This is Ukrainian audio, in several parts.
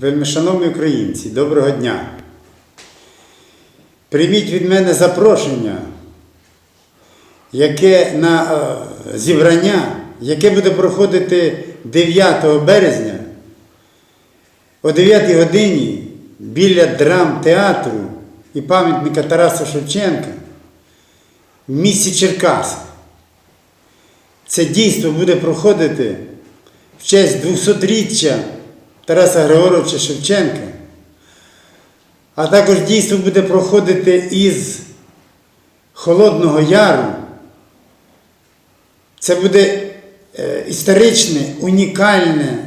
Вельмишановні українці, доброго дня. Прийміть від мене запрошення, яке на е, зібрання, яке буде проходити 9 березня о 9 годині біля драмтеатру і пам'ятника Тараса Шевченка в місті Черкаси. Це дійство буде проходити в честь 200-річчя Тараса Григоровича Шевченка, а також дійство буде проходити із Холодного Яру. Це буде е, історичне, унікальне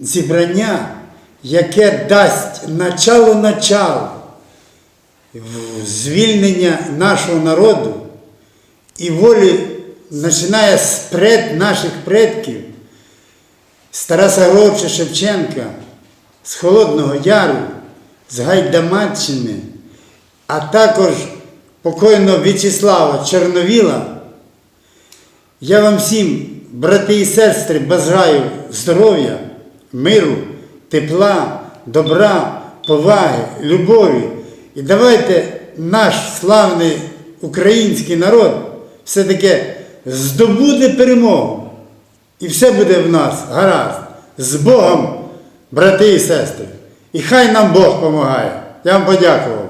зібрання, яке дасть начало-начало звільнення нашого народу. І волі починає з пред наших предків, з Тараса Григоровича Шевченка, з Холодного Яру, з Гайдамаччини, а також покойного В'ячеслава Чорновіла. Я вам всім, брати і сестри, бажаю здоров'я, миру, тепла, добра, поваги, любові. І давайте наш славний український народ все-таки здобуде перемогу. І все буде в нас гаразд. З Богом, брати і сестри. І хай нам Бог допомагає. Я вам подякував.